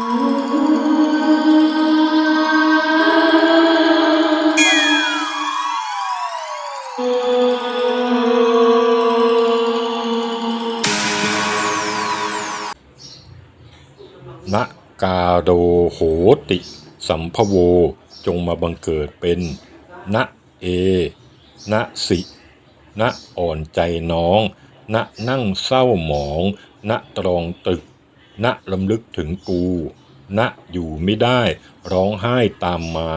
นะกาโดโหติ สัมภโว จงมาบังเกิดเป็น นะเอ นะสิ นะอ่อนใจน้อง นะนั่งเศร้าหมอง นะตรองตึก นะลำลึกถึงกูนะอยู่ไม่ได้ ร้องไห้ตามมา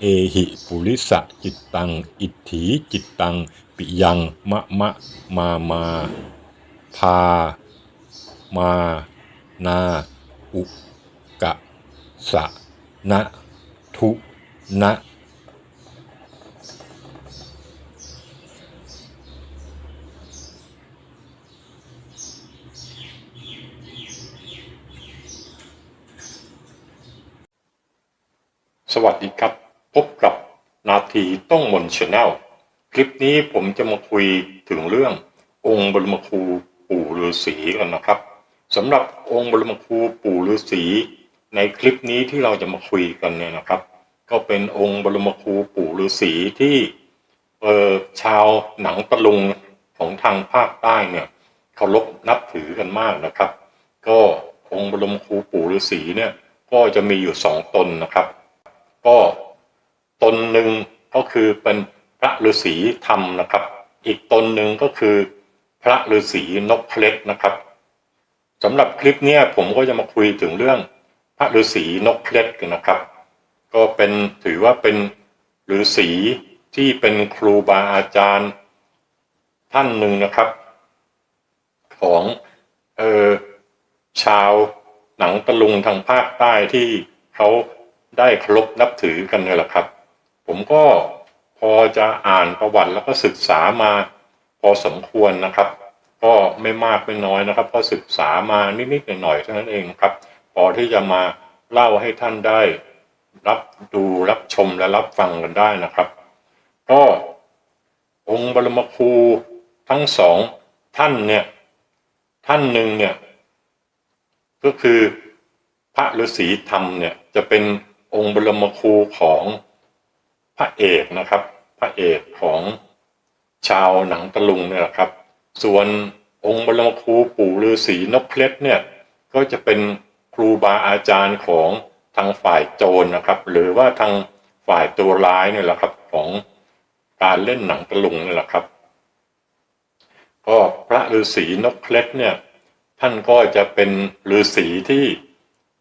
เอหิปุริสะจิตตัง อิทถีจิตตัง ปิยังมะมะมามาพา มา นา อุกะ สะ นะ ทุ นะ สวัสดีครับ พบกับนาทีต้องมนชาแนลคลิปนี้ผมจะมาคุยถึงเรื่ององค์บรมครูปู่ฤาษีกันนะครับสำหรับองค์บรมครูปู่ฤาษีในคลิปนี้ที่เราจะมาคุยกันเนี่ยนะครับ ก็เป็นองค์บรมครูปู่ฤาษีที่เออชาวหนังตะลุงของทางภาคใต้เนี่ยเคารพนับถือกันมากนะครับ ก็องค์บรมครูปู่ฤาษีเนี่ยก็จะมีอยู่สองตนนะครับ ก็ตนหนึ่งก็คือเป็นพระฤาษีธรรมนะครับ อีกตนหนึ่งก็คือพระฤาษีนกเล็กนะครับสำหรับคลิปนี้ผมก็จะมาคุยถึงเรื่องพระฤาษีนกเล็กกันนะครับ ก็เป็นถือว่าเป็นฤาษีที่เป็นครูบาอาจารย์ท่านหนึ่งนะครับ ของเออชาวหนังตะลุงทางภาคใต้ที่เขา ได้เคารพนับถือกันเนี่ยแหละครับ ผมก็พอจะอ่านประวัติแล้วก็ศึกษามาพอสมควรนะครับ ก็ไม่มากไม่น้อยนะครับ ก็ศึกษามานิดๆหน่อยๆเท่านั้นเองครับ พอที่จะมาเล่าให้ท่านได้ รับดูรับชมและรับฟังกันได้นะครับ ก็องค์บรมครูทั้งสองท่านเนี่ยท่านหนึ่งเนี่ยก็คือพระฤาษีธรรมเนี่ยจะเป็น องค์บรมครูของพระเอกนะครับ พระเอกของชาวหนังตะลุงเนี่ยแหละครับ ส่วนองค์บรมครูปู่ฤาษีนกเพล็ดเนี่ยก็จะเป็นครูบาอาจารย์ของทางฝ่ายโจรนะครับ หรือว่าทางฝ่ายตัวร้ายเนี่ยแหละครับของการเล่นหนังตะลุงเนี่ยแหละครับ ก็พระฤาษีนกเพล็ดเนี่ยท่านก็จะเป็นฤาษีที่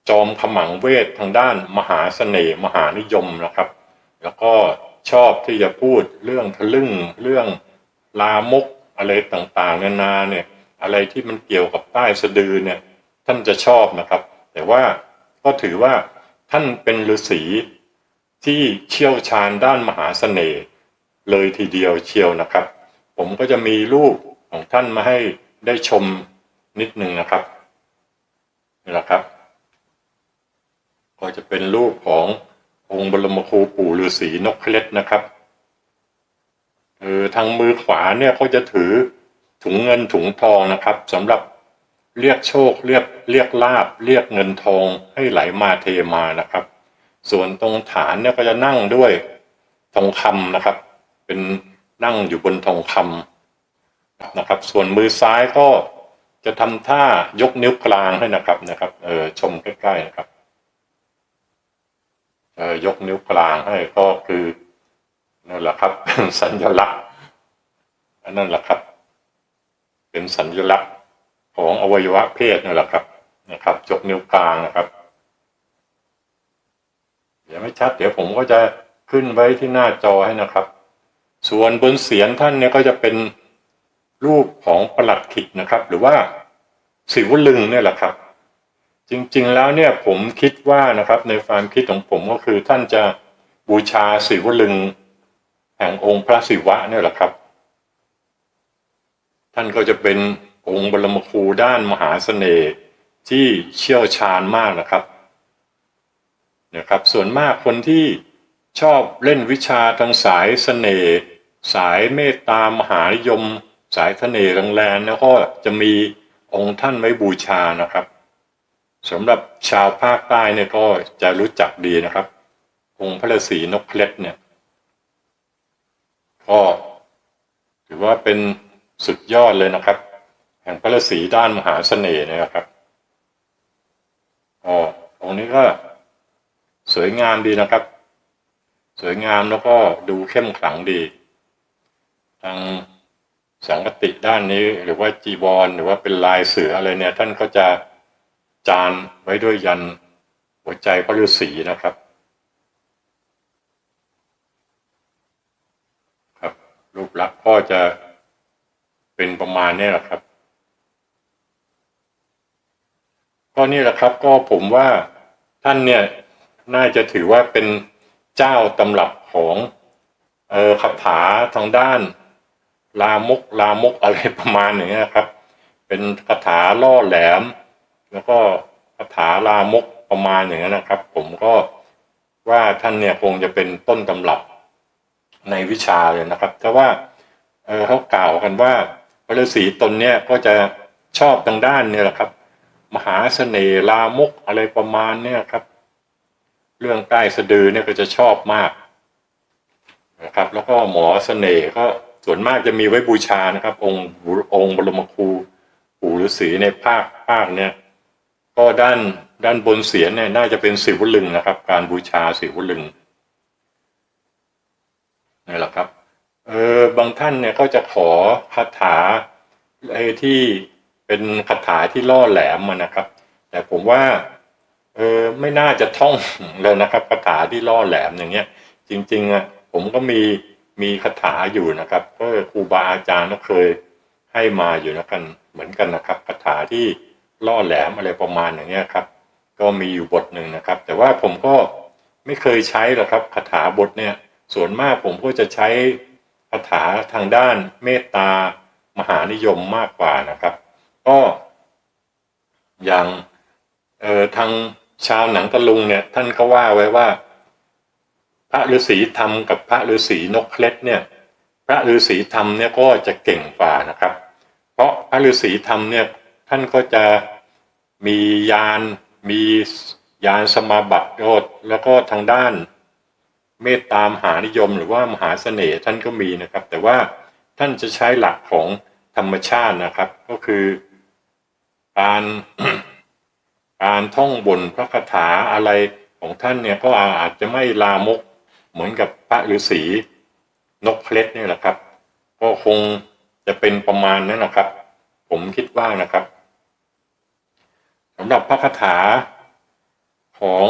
จอมขมังเวททางด้านมหาเสน่ห์มหานิยมนะครับ แล้วก็ชอบที่จะพูดเรื่องทะลึ่งเรื่องลามกอะไรต่างๆ นานาเนี่ยอะไรที่มันเกี่ยวกับใต้สะดือเนี่ยท่านจะชอบนะครับ แต่ว่าก็ถือว่าท่านเป็นฤาษีที่เชี่ยวชาญด้านมหาเสน่ห์เลยทีเดียวเชียวนะครับ ผมก็จะมีรูปของท่านมาให้ได้ชมนิดหนึ่งนะครับนี่แหละครับ ก็จะเป็นรูปขององค์บรมครูปู่ฤาษีนกเคล็ดนะครับเออทางมือขวาเนี่ยเขาจะถือถุงเงินถุงทองนะครับสำหรับเรียกโชคเรียกเรียกลาบเรียกเงินทองให้ไหลมาเทมานะครับ ส่วนตรงฐานเนี่ยก็จะนั่งด้วยทองคำนะครับ เป็นนั่งอยู่บนทองคำนะครับ ส่วนมือซ้ายก็จะทำท่ายกนิ้วกลางให้นะครับนะครับเออชมใกล้ๆนะครับ ยกนิ้วกลางให้ก็คือนั่นแหละครับเป็นสัญลักษณ์อันนั่นแหละครับ เป็นสัญลักษณ์ของอวัยวะเพศนั่นแหละครับนะครับยกนิ้วกลางนะครับเดี๋ยวไม่ชัด เดี๋ยวผมก็จะขึ้นไว้ที่หน้าจอให้นะครับ ส่วนบนเสียนท่านเนี่ยก็จะเป็นรูปของประหลัดขิกนะครับ หรือว่าสิวลึงเนี่ยแหละครับ จริงๆแล้วเนี่ยผมคิดว่านะครับในความคิดของผมก็คือท่านจะบูชาศิวลึงแห่งองค์พระศิวะเนี่ยแหละครับ ท่านก็จะเป็นองค์บรมครูด้านมหาเสน่ห์ที่เชี่ยวชาญมากนะครับนะครับ ส่วนมากคนที่ชอบเล่นวิชาทางสายเสน่ห์สายเมตตามหานิยม สายเสน่ห์แรงๆแล้วก็จะมีองค์ท่านไว้บูชานะครับ สำหรับชาวภาคใต้เนี่ยก็จะรู้จักดีนะครับ องค์พระฤาษีนกเคล็ดเนี่ย ก็ถือว่าเป็นสุดยอดเลยนะครับ แห่งพระฤาษีด้านมหาเสน่ห์นะครับอ๋อองนี้ก็สวยงามดีนะครับ สวยงามแล้วก็ดูเข้มขลังดี ทางสังกติด้านนี้หรือว่าจีวรหรือว่าเป็นลายเสืออะไรเนี่ย ท่านก็จะ จานไว้ด้วยยันหัวใจพระฤาษีนะครับ ครับ รูปลักษณ์ก็จะเป็นประมาณนี้แหละครับก็นี่แหละครับก็ผมว่าท่านเนี่ยน่าจะถือว่าเป็นเจ้าตำรับของเออคาถาทางด้าน ลามกลามกอะไรประมาณอย่างเงี้ยครับ เป็นคาถาล่อแหลม แล้วก็คาถาลามกประมาณอย่างนั้นนะครับ ผมก็ว่าท่านเนี่ยคงจะเป็นต้นตำรับในวิชาเลยนะครับแต่ว่าเออเขากล่าวกันว่าพระฤาษีตนเนี่ยก็จะชอบทางด้านเนี่ยแหละครับ มหาเสน่ห์ลามกอะไรประมาณเนี่ยครับ เรื่องใต้สะดือเนี่ยก็จะชอบมากนะครับ แล้วก็หมอเสน่ห์ก็ส่วนมากจะมีไว้บูชานะครับ องค์องค์บรมครูปู่ฤาษีในภาคภาคเนี่ย ก็ด้านด้านบนเสียนเนี่ยน่าจะเป็นสิวลึงนะครับ การบูชาสิวลึงนี่แหละครับเออบางท่านเนี่ยก็จะขอคาถาไอ้ที่เป็นคาถาที่ล่อแหลมมานะครับ แต่ผมว่าเออไม่น่าจะท่องเลยนะครับคาถาที่ล่อแหลมอย่างเงี้ย จริงๆอะผมก็มีมีคาถาอยู่นะครับก็ครูบาอาจารย์ก็เคยให้มาอยู่นะกันเหมือนกันนะครับคาถาที่ ล่อแหลมอะไรประมาณอย่างเงี้ยครับ ก็มีอยู่บทหนึ่งนะครับ แต่ว่าผมก็ไม่เคยใช้หรอกครับคาถาบทเนี่ย ส่วนมากผมก็จะใช้คาถาทางด้านเมตตามหานิยมมากกว่านะครับ ก็อย่างเอ่อทางชาวหนังตะลุงเนี่ย ท่านก็ว่าไว้ว่า พระฤาษีธรรมกับพระฤาษีนกเคล็ดเนี่ย พระฤาษีธรรมเนี่ยก็จะเก่งกว่านะครับ เพราะพระฤาษีธรรมเนี่ย ท่านก็จะมียานมียานสมาบัติโยชน์แล้วก็ทางด้านเมตตามหานิยมหรือว่ามหาเสน่ห์ท่านก็มีนะครับ แต่ว่าท่านจะใช้หลักของธรรมชาตินะครับ ก็คือการการท่องบนพระคาถาอะไรของท่านเนี่ยก็อาจจะไม่ลามกเหมือนกับพระฤาษีนกเคล็ดนี่แหละครับ ก็คงจะเป็นประมาณนั้นนะครับ ผมคิดว่านะครับ สำหรับพระคาถาของ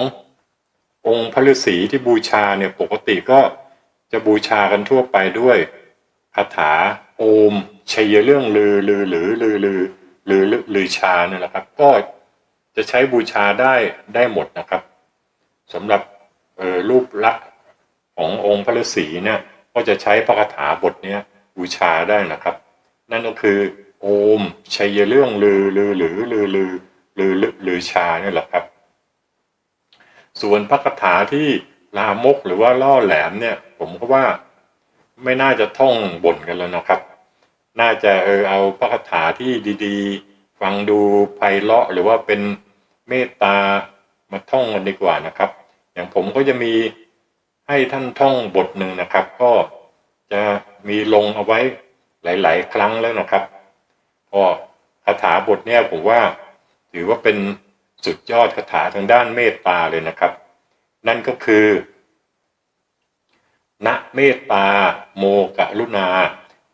องค์พระฤาษีที่บูชาเนี่ยปกติก็จะบูชากันทั่วไปด้วยคาถาโอมชัยเรื่องลือลือหรือลือลือหรือลือชาเนี่ยแหละครับ ก็จะใช้บูชาได้ได้หมดนะครับสำหรับรูปลักษณ์ขององค์พระฤาษีเนี่ยก็จะใช้พระคาถาบทนี้บูชาได้นะครับ นั่นก็คือโอมชัยเรื่องลือลือหรือลือลือลื อหรือชาเนี่ยแหละครับ ส่วนพระคาถาที่ลามกหรือว่าล่อแหลมเนี่ย ผมก็ว่าไม่น่าจะท่องบ่นกันแล้วนะครับ น่าจะเออเอาพระคาถาที่ดีๆ ฟังดูไพเราะหรือว่าเป็นเมตตามาท่องกันดีกว่านะครับ อย่างผมก็จะมีให้ท่านท่องบทหนึ่งนะครับ ก็จะมีลงเอาไว้หลาย ๆ ครั้งแล้วนะครับก็คาถาบทเนี้ยผมว่า ถือว่าเป็นสุดยอดคาถาทางด้านเมตตาเลยนะครับ นั่นก็คือณเมตตา โมกะลุณา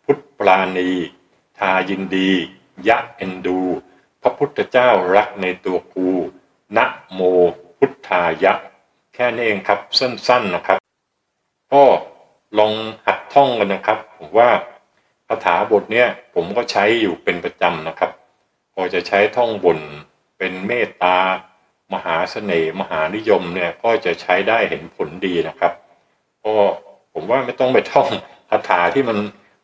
พุทธปราณี ทายินดี ยะเอ็นดู พระพุทธเจ้ารักในตัวกูนะโมพุทธายะ แค่นี้เองครับสั้นๆนะครับ ก็ลองหัดท่องกันนะครับ ผมว่าคาถาบทเนี้ยผมก็ใช้อยู่เป็นประจำนะครับ พอจะใช้ท่องบนเป็นเมตตามหาเสน่ห์มหานิยมเนี่ยก็จะใช้ได้เห็นผลดีนะครับก็ผมว่าไม่ต้องไปท่องคาถาที่มัน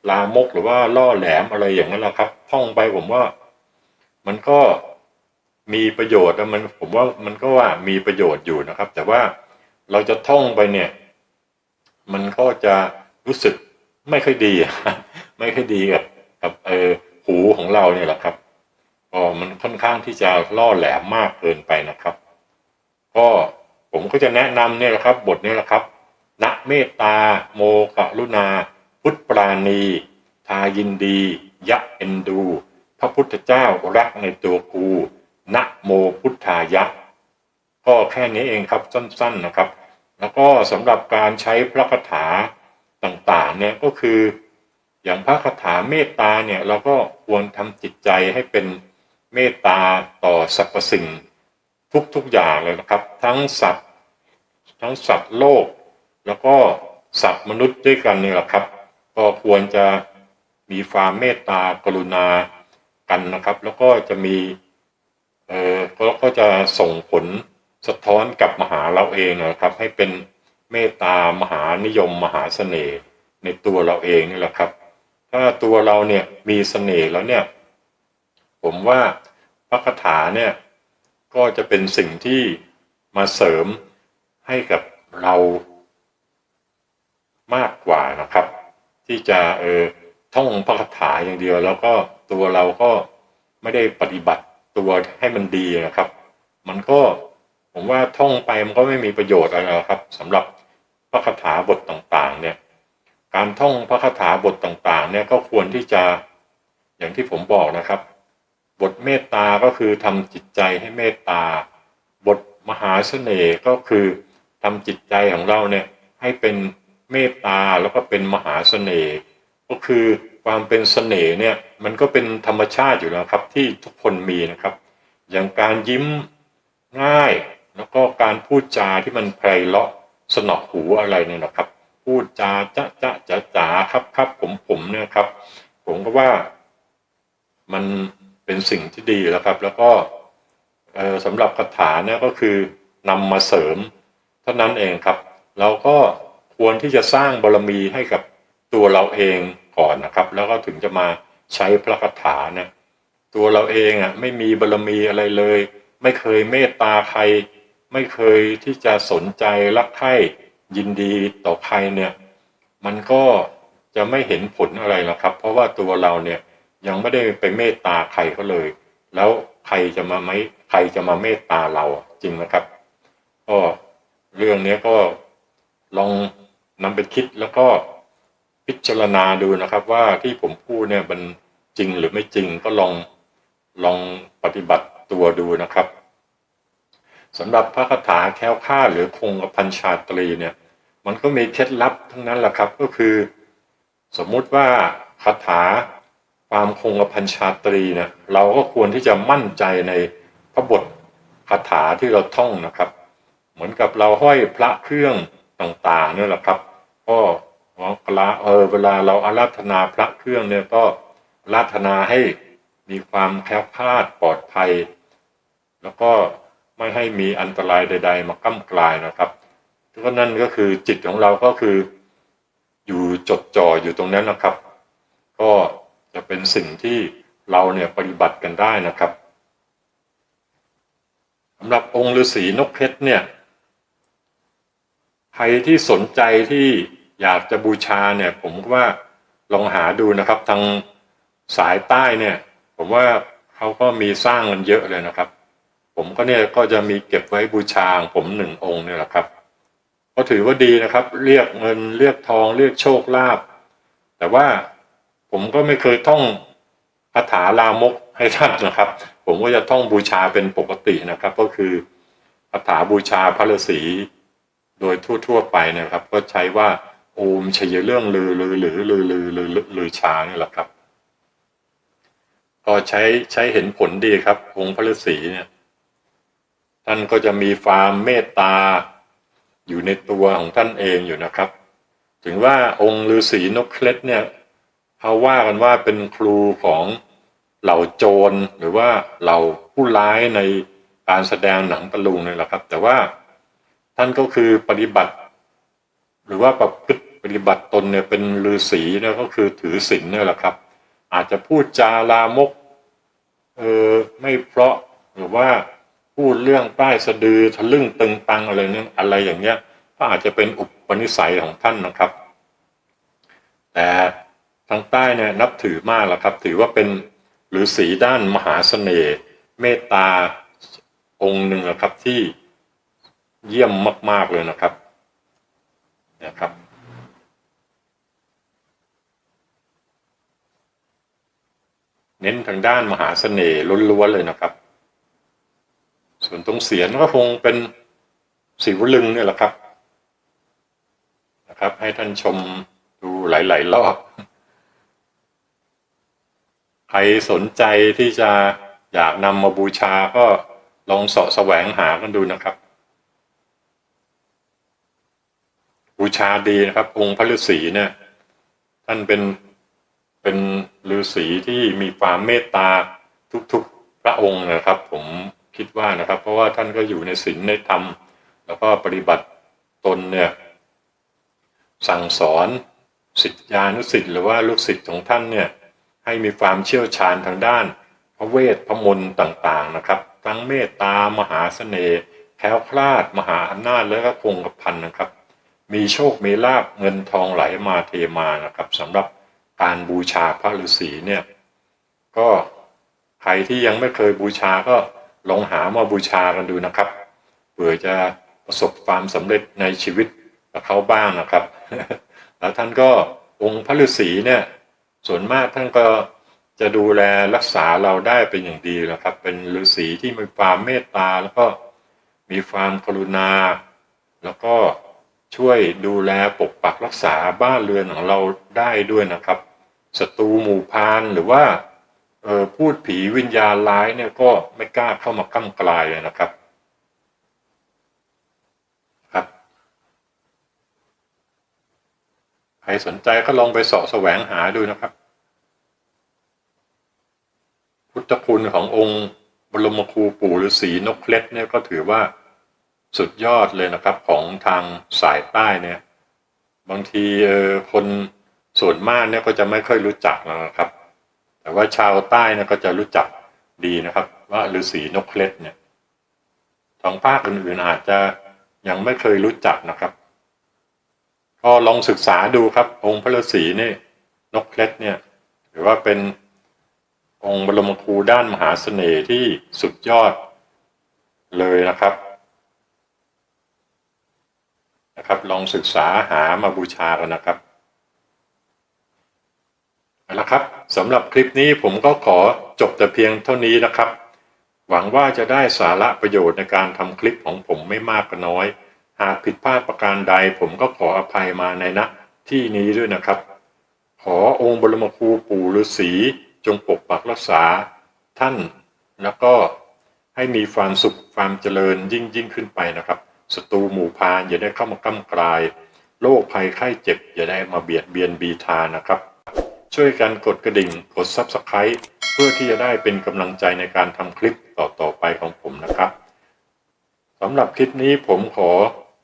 ลามกหรือว่าล่อแหลมอะไรอย่างนั้นละครับ ท่องไปผมว่า มันก็มีประโยชน์มันผมว่ามันก็ว่ามีประโยชน์อยู่นะครับ แต่ว่าเราจะท่องไปเนี่ย มันก็จะรู้สึกไม่ค่อยดี ไม่ค่อยดีกับกับเออหูของเราเนี่ยแหละครับ ก็มันค่อนข้างที่จะล่อแหลมมากเกินไปนะครับ ก็ผมก็จะแนะนำเนี่ยละครับ บทนี้แหละครับณเมตตา โมกรุณา พุทธปราณี ทายินดี ยะเอ็นดู พระพุทธเจ้ารักในตัวกูนะโมพุทธายะ ก็แค่นี้เองครับสั้นๆนะครับ แล้วก็สำหรับการใช้พระคาถาต่างๆเนี่ยก็คือ อย่างพระคาถาเมตตาเนี่ยเราก็ควรทำจิตใจให้เป็น เมตตาต่อสรรพสิ่งทุกๆอย่างเลยนะครับ ทั้งสัตว์ทั้งสัตว์โลก แล้วก็สัตว์มนุษย์ด้วยกันนี่แหละครับ ก็ควรจะมีความเมตตากรุณากันนะครับ แล้วก็จะมีเออก็ก็จะส่งผลสะท้อนกลับมาหาเราเองนะครับ ให้เป็นเมตตามหานิยมมหาเสน่ห์ในตัวเราเองนี่แหละครับ ถ้าตัวเราเนี่ยมีเสน่ห์แล้วเนี่ย ผมว่าพระคาถาเนี่ยก็จะเป็นสิ่งที่มาเสริมให้กับเรามากกว่านะครับ ที่จะเออท่องพระคาถาอย่างเดียว แล้วก็ตัวเราก็ไม่ได้ปฏิบัติตัวให้มันดีนะครับ มันก็ผมว่าท่องไปมันก็ไม่มีประโยชน์อะไรหรอกครับสำหรับพระคาถาบทต่างๆ เนี่ย การท่องพระคาถาบทต่างๆ เนี่ยก็ควรที่จะอย่างที่ผมบอกนะครับ บทเมตตาก็คือทำจิตใจให้เมตตา บทมหาเสน่ห์ก็คือทำจิตใจของเราเนี่ยให้เป็นเมตตาแล้วก็เป็นมหาเสน่ห์ก็คือความเป็นเสน่ห์เนี่ยมันก็เป็นธรรมชาติอยู่แล้วครับที่ทุกคนมีนะครับ อย่างการยิ้มง่าย แล้วก็การพูดจาที่มันไพเราะสนอหูอะไรเนี่ยนะครับ พูดจาจะจะจะจ๋าครับครับผมผมเนี่ยครับ ผมก็ว่ามัน เป็นสิ่งที่ดีแล้วครับ แล้วก็สำหรับคาถาเนี่ยก็คือนำมาเสริมเท่านั้นเองครับ เราก็ควรที่จะสร้างบารมีให้กับตัวเราเองก่อนนะครับ แล้วก็ถึงจะมาใช้พระคาถาเนี่ยตัวเราเองอะไม่มีบารมีอะไรเลย ไม่เคยเมตตาใคร ไม่เคยที่จะสนใจรักใคร่ยินดีต่อใครเนี่ย มันก็จะไม่เห็นผลอะไรหรอกครับ เพราะว่าตัวเราเนี่ย ยังไม่ได้ไปเมตตาใครเขาเลย แล้วใครจะมาไม่ใครจะมาเมตตาเราจริงนะครับก็เรื่องนี้ก็ลองนำไปคิดแล้วก็พิจารณาดูนะครับ ว่าที่ผมพูดเนี่ยมันจริงหรือไม่จริงก็ลองลองปฏิบัติตัวดูนะครับสำหรับพระคาถาแค้วค่าหรือคงกระพันชาตรีเนี่ย มันก็มีเคล็ดลับทั้งนั้นแหละครับ ก็คือ สมมุติว่าคาถา ความคงกระพันชาตรีเนี่ยเราก็ควรที่จะมั่นใจในพระบทคาถาที่เราท่องนะครับ เหมือนกับเราห้อยพระเครื่องต่างๆเนี่ยแหละครับก็เวลาเออเวลาเราอาราธนาพระเครื่องเนี่ยก็อาราธนาให้มีความแคล้วคลาดปลอดภัย แล้วก็ไม่ให้มีอันตรายใด ๆ มาก้ากลายนะครับก็นั่นก็คือจิตของเราก็คืออยู่จดจ่ออยู่ตรงนั้นนะครับ ก็ เป็นสิ่งที่เราเนี่ยปฏิบัติกันได้นะครับสำหรับองค์ฤาษีนกเพชรเนี่ยใครที่สนใจที่อยากจะบูชาเนี่ยผมว่าลองหาดูนะครับทางสายใต้เนี่ย ผมว่าเขาก็มีสร้างกันเยอะเลยนะครับ ผมก็เนี่ยก็จะมีเก็บไว้บูชาผมหนึ่งองค์เนี่ยแหละครับ ก็ถือว่าดีนะครับ เรียกเงินเรียกทองเรียกโชคลาภแต่ว่า ผมก็ไม่เคยท่องคาถาลามกให้ท่านนะครับ ผมก็จะท่องบูชาเป็นปกตินะครับ ก็คือคาถาบูชาพระฤาษีโดยทั่ว ๆ ไปนะครับ ก็ใช้ว่าโอมชัยเรื่องลือลือหรือลือลือลือลือชานี่แหละครับ ก็ใช้ใช้เห็นผลดีครับองค์พระฤาษีเนี่ย ท่านก็จะมีความเมตตาอยู่ในตัวของท่านเองอยู่นะครับ ถึงว่าองค์ฤาษีนกเคล็ดเนี่ย เขาว่ากันว่าเป็นครูของเหล่าโจรหรือว่าเหล่าผู้ร้ายในการแสดงหนังตะลุงนี่แหละครับ แต่ว่าท่านก็คือปฏิบัติ หรือว่าประพฤติปฏิบัติตนเนี่ยเป็นฤาษีเนี่ยก็คือถือศีลเนี่ยแหละครับ อาจจะพูดจาลามกเออไม่เพราะหรือว่าพูดเรื่องป้ายสะดือทะลึ่งตึงตังอะไรเนี่ยอะไรอย่างเงี้ยก็อาจจะเป็นอุปนิสัยของท่านนะครับแต่ ทางใต้เนี่ยนับถือมากแล้วครับ ถือว่าเป็นฤาษีด้านมหาเสน่ห์เมตตาองค์หนึ่งนะครับที่เยี่ยมมาก ๆ เลยนะครับนะครับ เน้นทางด้านมหาเสน่ห์ล้วนๆเลยนะครับ ส่วนตรงเสียนก็คงเป็นสีวลึงเนี่ยแหละครับนะครับ ให้ท่านชมดูหลาย ๆ รอบ ใครสนใจที่จะอยากนำมาบูชาก็ลองเสาะแสวงหากันดูนะครับ บูชาดีนะครับ องค์พระฤาษีเนี่ย ท่านเป็นเป็นฤาษีที่มีความเมตตาทุกๆพระองค์นะครับ ผมคิดว่านะครับ เพราะว่าท่านก็อยู่ในศีลในธรรม แล้วก็ปฏิบัติตนเนี่ย สั่งสอนสิทธิานุสิทธิ์หรือว่าลูกศิษย์ของท่านเนี่ย ให้มีความเชี่ยวชาญทางด้าน พระเวทพระมนต์ต่างๆนะครับ ทั้งเมตตามหาเสน่ห์แคล้วคลาด มหาอำนาจและก็คงกระพันนะครับ มีโชคมีลาบเงินทองไหลมาเทมานะครับสำหรับการบูชาพระฤาษีเนี่ยก็ใครที่ยังไม่เคยบูชาก็ลองหามาบูชากันดูนะครับเผื่อจะประสบความสำเร็จในชีวิตกับเขาบ้างนะครับ แล้วท่านก็องค์พระฤาษีเนี่ย ส่วนมากท่านก็จะดูแลรักษาเราได้เป็นอย่างดีแหละครับ เป็นฤาษีที่มีความเมตตาแล้วก็มีความกรุณา แล้วก็ช่วยดูแลปกปักรักษาบ้านเรือนของเราได้ด้วยนะครับศัตรูหมู่พานหรือว่าออพูดผีวิญญาณร้ายเนี่ยก็ไม่กล้าเข้ามาก้ำกลายเลยนะครับ ใครสนใจก็ลองไปสาะแสวงหาดูนะครับ พุทธคุณขององค์บรมครูปู่ฤาษีนกเคล็ดเนี่ยก็ถือว่าสุดยอดเลยนะครับของทางสายใต้เนี่ย บางทีคนส่วนมากเนี่ยก็จะไม่ค่อยรู้จักนะครับ แต่ว่าชาวใต้เนี่ยก็จะรู้จักดีนะครับ ว่าฤาษีนกเคล็ดเนี่ยทางภาคอื่นๆอาจจะยังไม่เคยรู้จักนะครับ ก็ลองศึกษาดูครับ องค์พระฤาษีนี่นกเคล็ดเนี่ยถือว่าเป็นองค์บรมครูด้านมหาเสน่ห์ที่สุดยอดเลยนะครับนะครับ ลองศึกษาหามาบูชากันนะครับเอาละครับสำหรับคลิปนี้ผมก็ขอจบแต่เพียงเท่านี้นะครับ หวังว่าจะได้สาระประโยชน์ในการทำคลิปของผมไม่มากก็น้อย หากผิดพลาดประการใดผมก็ขออภัยมาในณที่นี้ด้วยนะครับ ขอองค์บรมครูปู่ฤาษีจงปกปักรักษาท่าน แล้วก็ให้มีความสุขความเจริญยิ่งยิ่งขึ้นไปนะครับศัตรูหมู่พานอย่าได้เข้ามากำกลายโรคภัยไข้เจ็บอย่าได้มาเบียดเบียนบีทานะครับ ช่วยกันกดกระดิ่งกด Subscribe เพื่อที่จะได้เป็นกำลังใจในการทำคลิปต่อๆไปของผมนะครับสำหรับคลิปนี้ผมขอ